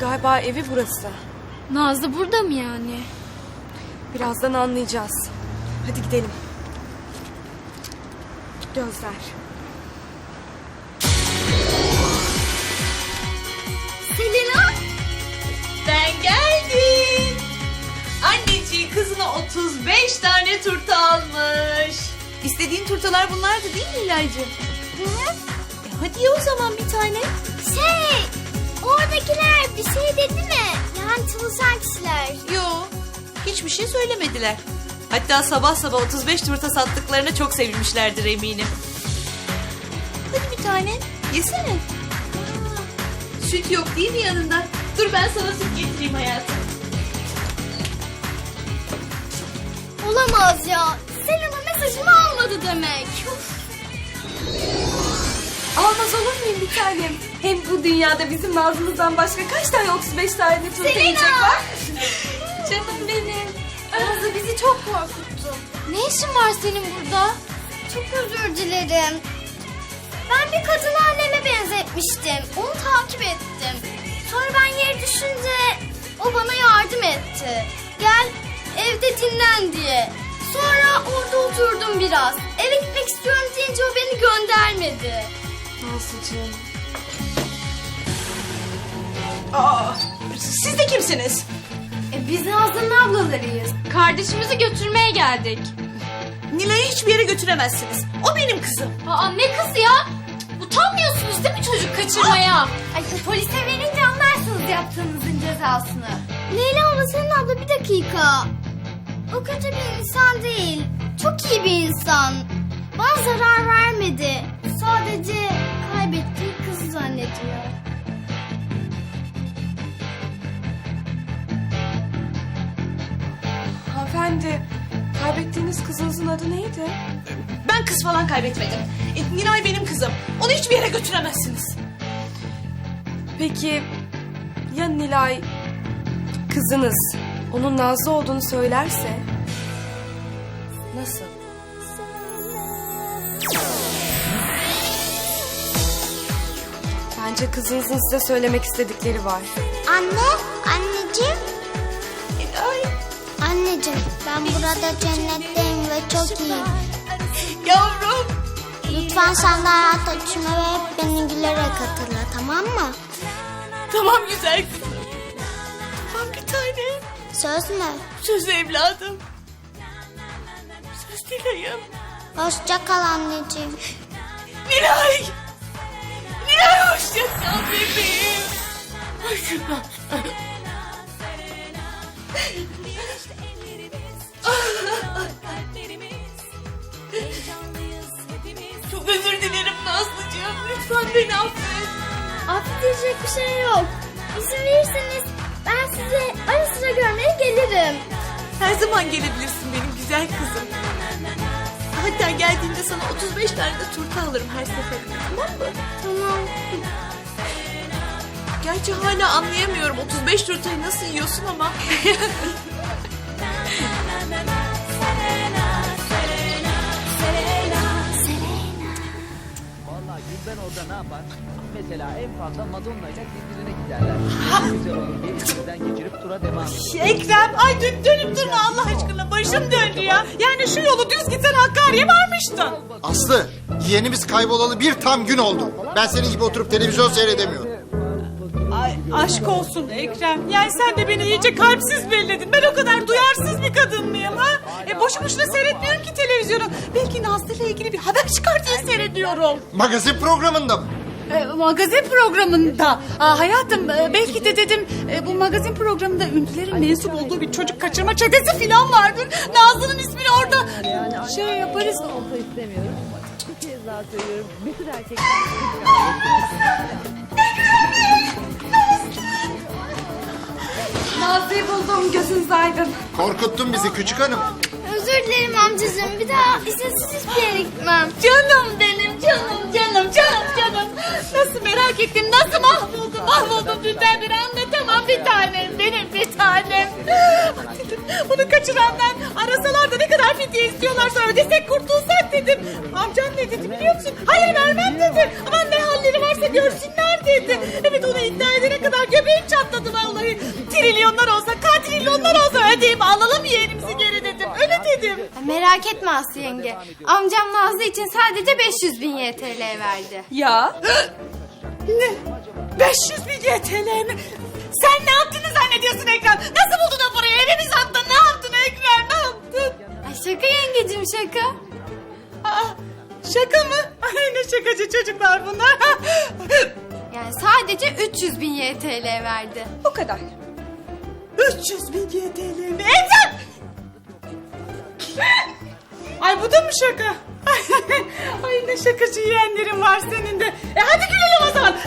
Galiba evi burası. Nazlı burada mı yani? Birazdan anlayacağız. Hadi gidelim. Gözler. Selena? Ben geldim. Anneciği kızına 35 tane turta almış. İstediğin turtalar bunlardı değil mi İlaycığım? E hadi ye o zaman bir tane. Şey, oradakiler bir şey dedi mi? Yani çalışan kişiler. Yo, hiçbir şey söylemediler. Hatta sabah sabah 35 turta sattıklarına çok sevinmişlerdir eminim. Hadi bir tane, yesene. Aa, süt yok değil mi yanında? Dur ben sana süt getireyim hayatım. Olamaz ya. Selena mesajımı almadı demek. Almaz olur muyum bir tanem? Hem bu dünyada bizim Nazlı'mızdan başka kaç tane 35 tane turta yiyecek var? Canım benim. Nazlı bizi çok korkuttu. Ne işin var senin burada? Çok özür dilerim. Ben bir kadını anneme benzetmiştim. Onu takip ettim. Sonra ben yere düşünce o bana yardım etti. Gel evde dinlen diye. Sonra orada oturdum biraz. Eve gitmek istiyorum deyince o beni göndermedi. Nazlıcığım. Aa, siz de kimsiniz? E, biz Nazlı'nın ablalarıyız. Kardeşimizi götürmeye geldik. Nilay'ı hiçbir yere götüremezsiniz. O benim kızım. Aa ne kız ya? Utanmıyorsunuz değil mi çocuk kaçırmaya? Ay polise verince anlarsınız yaptığınızın cezasını. Leyla ama senin abla bir dakika. O kötü bir insan değil. Çok iyi bir insan. Bana zarar vermedi. Sadece kaybettiği kızı zannediyor. Hanımefendi, kaybettiğiniz kızınızın adı neydi? Ben kız falan kaybetmedim. E, Nilay benim kızım. Onu hiçbir yere götüremezsiniz. Peki ya Nilay kızınız onun Nazlı olduğunu söylerse? Nasıl? Bence kızınızın size söylemek istedikleri var. Anne, anneciğim. Anneciğim, ben burada cennetteyim ve çok iyiyim. Yavrum. Lütfen sen de hayata düşme ve hep beni gülerek hatırla, tamam mı? Tamam güzel kızım. Tamam bir tane. Söz mü? Söz evladım. Söz Nilay'ım. Hoşça kal anneciğim. Nilay. Nilay hoşça kal bebeğim. Hoşça kal. Çok özür dilerim Nazlıcığım. Lütfen beni affet. Affedecek bir şey yok. İzin verirseniz ben size ara sıra görmeye gelirim. Her zaman gelebilirsin benim güzel kızım. Hatta geldiğinde sana 35 tane de turta alırım her seferinde tamam mı? Tamam. Gerçi hala anlayamıyorum 35 turtayı nasıl yiyorsun ama. Vallahi Gülben orada ne yapar? Mesela en fazla Madonna ile birbirine giderler. Güzel olur diye içinden geçirip tura devam eder. Ekrem ay dön, dönüp durma Allah aşkına başım döndü ya. Yani şu yolu düz gitsen Hakkari'ye varmıştın. Aslı, yeğenimiz kaybolalı bir tam gün oldu. Ben senin gibi oturup televizyon seyredemiyorum. Aşk olsun Ekrem. Yani sen de beni iyice kalpsiz belledin. Ben o kadar duyarsız bir kadın mıyım ha? E boşu boşuna seyretmiyorum ki televizyonu. Belki Nazlı ile ilgili bir haber çıkar diye seyrediyorum. Magazin programında mı? E, magazin programında. Aa, hayatım e, belki de dedim e, bu magazin programında ünlülerin mensup olduğu bir çocuk kaçırma çetesi falan vardır. Nazlı'nın ismini orada şey yaparız. olsa istemiyorum. Bir kez daha söylüyorum. Bütün erkekler Buldum, gözünüz aydın. Korkuttun bizi küçük hanım. Özür dilerim amcacığım. Bir daha izinsiz hiçbir yere gitmem. Canım benim canım canım canım canım. Nasıl merak ettim, nasıl mahvoldum, mahvoldum dünden beri anlatamam bir tanem, benim bir tanem. Dedim, bunu kaçırandan arasalar da ne kadar fidye istiyorlarsa ödesek kurtulsak dedim. Amcam ne dedi biliyor musun? Hayır vermem dedi. Aman ne halleri varsa görsünler dedi. Evet onu iddia edene kadar kadar göbeğim çatladı vallahi. Trilyonlar olsa, katrilyonlar olsa ödeyip alalım yeğenimizi geri dedim. Öyle dedim. Merak etme Aslı yenge. Amcam Nazlı için sadece 500 bin YTL verdi. Ya Ne? 500 bin YTL mi? Sen ne yaptığını zannediyorsun Ekrem? Nasıl buldun o parayı? Eve mi sattın? Ne yaptın Ekrem? Ne yaptın? Ay şaka yengecim şaka. Aa, şaka mı? Ay ne şakacı çocuklar bunlar. Yani sadece 300 bin YTL verdi. o kadar. 300 bin YTL'mi. Evlen! Ay bu da mı şaka? Ay, ay ne şakacı yeğenlerin var senin de. E hadi gülelim o zaman.